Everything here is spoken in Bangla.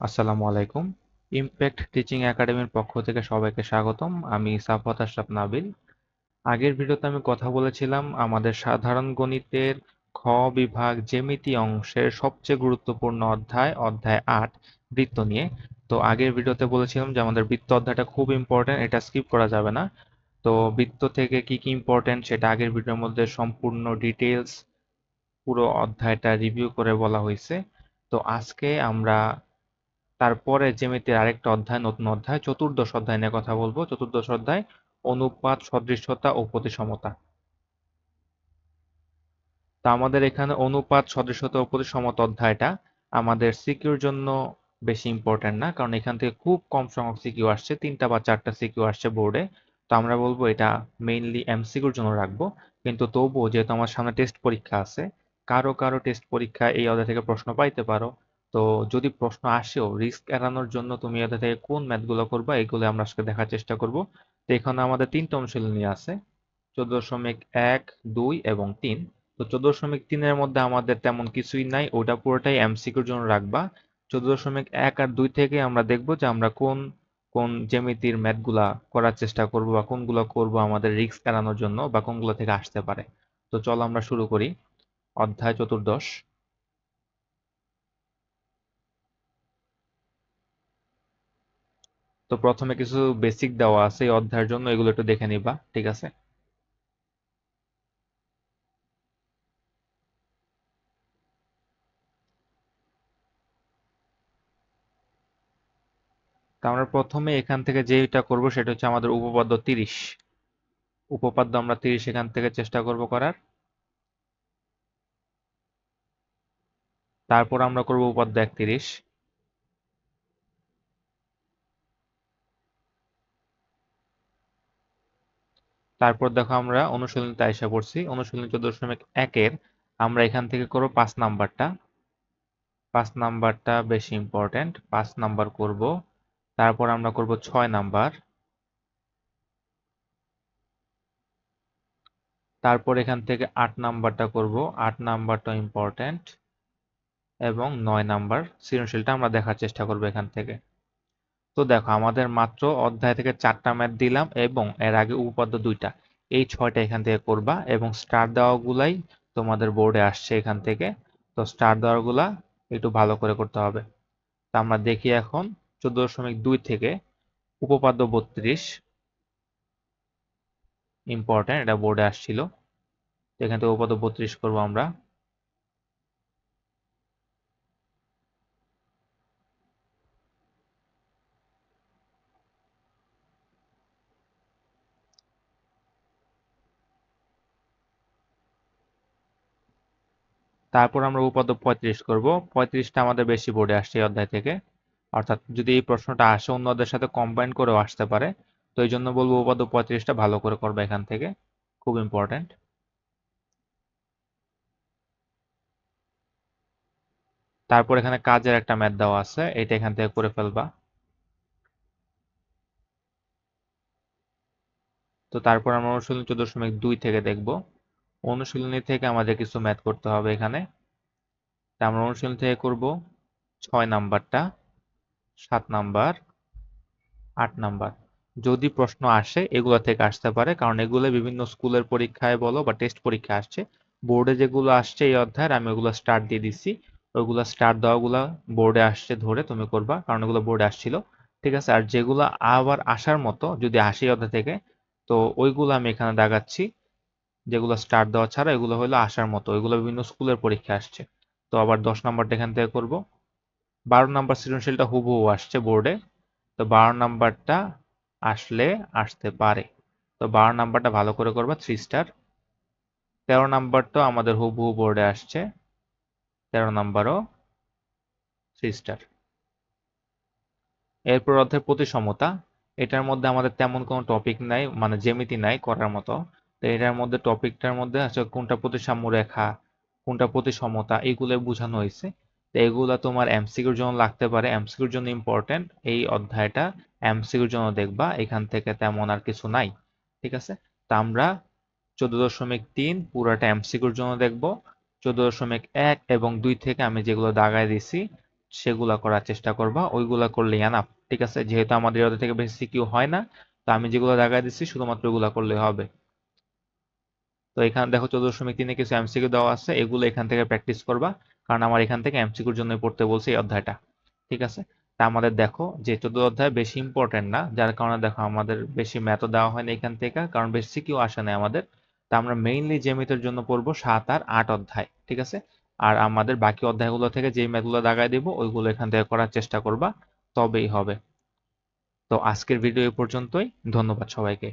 আসসালামু আলাইকুম। ইমপ্যাক্ট টিচিং একাডেমির পক্ষ থেকে সবাইকে স্বাগতম। আমি সাফওয়াত আশরাফ নাবিল। আগের ভিডিওতে আমি কথা বলেছিলাম আমাদের সাধারণ গণিতের খ বিভাগ জ্যামিতি অংশের সবচেয়ে গুরুত্বপূর্ণ অধ্যায় অধ্যায় আট, বৃত্ত নিয়ে। তো আগের ভিডিওতে বলেছিলাম যে আমাদের বৃত্ত অধ্যায়টা খুব ইম্পর্টেন্ট এটা স্কিপ করা যাবে না। তো বৃত্ত থেকে কি কি ইম্পর্টেন্ট সেটা আগের ভিডিওর মধ্যে সম্পূর্ণ ডিটেলস পুরো অধ্যায়টা রিভিউ করে বলা হয়েছে। তো আজকে আমরা তারপরে জ্যামিতির আরেকটা অধ্যায়, নতুন অধ্যায়, চতুর্দশ অধ্যায় নিয়ে কথা বলব। চতুর্দশ অধ্যায়, অনুপাত, সদৃশ্যতা ও প্রতিসমতা। তা আমাদের এখানে অনুপাত, সদৃশ্যতা ও প্রতিসমতা অধ্যায়টা আমাদের সিকিউর জন্য বেশি ইম্পর্টেন্ট না, কারণ এখান থেকে খুব কম সংখ্যক সিকিউ আসছে, তিনটা বা চারটা সিকিউ আসছে বোর্ডে তো আমরা বলব এটা মেইনলি এমসিকিউর জন্য রাখব। কিন্তু তবুও যেহেতু আমার সামনে টেস্ট পরীক্ষা আছে, কারও কারও টেস্ট পরীক্ষা এই অধ্যায় থেকে প্রশ্ন পাইতে পারো। তো যদি প্রশ্ন আসেও রিস্ক এড়ানোর জন্য তুমি এদের থেকে কোন ম্যাথগুলো করবা, এগুলো আমরা আজকে দেখার চেষ্টা করব। তো এখানে আমাদের তিনটা অনুশীলনী আছে চোদ্দ দশমিক এক, দুই এবং তিন। তো চোদ্দ দশমিক তিনের মধ্যে আমাদের তেমন কিছুই নাই, ওটা পুরোটাই এমসিকিউর জন্য রাখবা। চোদ্দ দশমিক এক আর দুই থেকে আমরা দেখব যে আমরা কোন কোন জ্যামিতির ম্যাথগুলা করার চেষ্টা করব বা কোনগুলো করব আমাদের রিস্ক এড়ানোর জন্য বা কোনগুলো থেকে আসতে পারে। তো চলো আমরা শুরু করি। অধ্যায় চতুর্দশ। তো প্রথমে কিছু বেসিক দেওয়া আছে এই অধ্যায়ের জন্য, এগুলো একটু দেখে নিবা, ঠিক আছে? তা আমরা প্রথমে এখান থেকে যেটা করব সেটা হচ্ছে আমাদের উপপাদ্য তিরিশ। উপপাদ্য আমরা তিরিশ এখান থেকে চেষ্টা করব করার। তারপর আমরা করব উপপাদ্য একত্রিশ। তারপর দেখো আমরা অনুশীলনীতে আয়সা পড়ছি। অনুশীলনী চোদ্দ দশমিক একের আমরা এখান থেকে করব পাঁচ নাম্বারটা। পাঁচ নাম্বারটা বেশি ইম্পর্টেন্ট পাঁচ নাম্বার করব। তারপর আমরা করব ছয় নাম্বার। তারপর এখান থেকে আট নাম্বারটা করব। আট নাম্বারটা ইম্পর্টেন্ট এবং নয় নাম্বার সৃজনশীলটা আমরা দেখার চেষ্টা করব এখান থেকে। তো দেখো, আমাদের মাত্র অধ্যায় থেকে চারটা ম্যাথ দিলাম এবং এর আগে উপপাদ্য দুইটা। এই ছয়টা এখান থেকে করবা এবং স্টার দেওয়াগুলাই তোমাদের বোর্ডে আসছে এখান থেকে। তো স্টার দেওয়াগুলা একটু ভালো করে করতে হবে। তা আমরা দেখি এখন চোদ্দ দশমিক দুই থেকে উপপাদ্য বত্রিশ ইম্পর্টেন্ট এটা বোর্ডে আসছিল। এখান থেকে উপপাদ্য বত্রিশ করব আমরা। তারপর আমরা উপপাদ্য পঁয়ত্রিশ করব। পঁয়ত্রিশটা আমাদের বেশি বোর্ডে আসছে এই অধ্যায় থেকে। অর্থাৎ যদি এই প্রশ্নটা আসে অন্য অধ্যায়ের সাথে কম্বাইন করেও আসতে পারে, তো এই জন্য বলব উপপাদ্য পঁয়ত্রিশটা ভালো করে করবে এখান থেকে। খুব ইম্পর্টেন্ট তারপর এখানে কাজের একটা ম্যাথ দেওয়া আছে, এটা এখান থেকে করে ফেলবা। তো তারপর আমরা অনুশীলনী চোদ্দ দশমিক দুই থেকে দেখব। অনুশীলনী থেকে আমাদের কিছু ম্যাথ করতে হবে এখানে। তা আমরা অনুশীলন থেকে করব ছয় নাম্বারটা, সাত নাম্বার, আট নাম্বার। যদি প্রশ্ন আসে, এগুলো থেকে আসতে পারে, কারণ এগুলো বিভিন্ন স্কুলের পরীক্ষায় বলো বা টেস্ট পরীক্ষা আসছে। বোর্ডে যেগুলো আসছে এই অধ্যায়ের, আমি ওগুলো স্টার্ট দিয়ে দিচ্ছি। ওইগুলো স্টার্ট দেওয়াগুলো বোর্ডে আসছে ধরে তুমি করবা, কারণ এগুলো বোর্ডে আসছিল। ঠিক আছে? আর যেগুলো আবার আসার মতো, যদি আসে অধ্যায় থেকে, তো ওইগুলো আমি এখানে দাগাচ্ছি। যেগুলো স্টার দেওয়া ছাড়া এগুলো হলো আসার মতো, এগুলো বিভিন্ন স্কুলের পরীক্ষা আসছে। তো আবার দশ নাম্বারটা এখান থেকে করব। বারো নাম্বার সৃজনশীলটা হুবহু আসছে বোর্ডে তো বারো নাম্বারটা আসলে আসতে পারে। তো বারো নাম্বারটা ভালো করে করবা থ্রি স্টার তেরো নাম্বারটা আমাদের হুবহু বোর্ডে আসছে। তেরো নাম্বারও থ্রি স্টার এরপর অধ্যায় প্রতিসমতা। এটার মধ্যে আমাদের তেমন কোনো টপিক নাই মানে জেমিতি নাই করার মতো। তো এটার মধ্যে টপিকটার মধ্যে আছে কোনটা প্রতিসাম্য রেখা, কোনটা প্রতি সমতা এগুলো বোঝানো হয়েছে। তো এগুলো তোমার এমসিকিউর জন্য লাগতে পারে। এমসিকিউর জন্য ইম্পর্টেন্ট এই অধ্যায়টা। এমসিকিউর জন্য দেখবা এখান থেকে তেমন আর কিছু নাই, ঠিক আছে? তা আমরা চোদ্দ দশমিক তিন পুরাটা এমসিকিউর জন্য দেখব। চোদ্দ দশমিক এক এবং দুই থেকে আমি যেগুলো দাগায় দিছি, সেগুলা করার চেষ্টা করবা। ওইগুলা করলে এনাফ ঠিক আছে? যেহেতু আমাদের ওদের থেকে বেশি কিউ হয় না, তো আমি যেগুলো দাগায় দিচ্ছি শুধুমাত্র ওগুলা করলে হবে। এখানে, দেখো চোদ্দ দশমিক তিনে কিছু এমসিকিউ দেওয়া আছে, এগুলো এখান থেকে প্র্যাকটিস করবা। কারণ আমার এখান থেকে এমসিকিউর জন্য পড়তে বলছে এই অধ্যায়টা। ঠিক আছে? তা আমাদের দেখো, যে চোদ্দ অধ্যায় বেশি ইম্পর্টেন্ট না, যার কারণে দেখো আমাদের বেশি ম্যাথও দেওয়া হয়নি এখান থেকে, কারণ বেশি সিকিউ আসে না আমাদের। তা আমরা মেইনলি জ্যামিতির জন্য পড়ব সাত আর আট অধ্যায়, ঠিক আছে? আর আমাদের বাকি অধ্যায়গুলো থেকে যেই ম্যাথগুলো দাগাই দেব, ওইগুলো এখান থেকে করার চেষ্টা করবা, তবেই হবে। তো আজকের ভিডিও এই পর্যন্তই, ধন্যবাদ সবাইকে।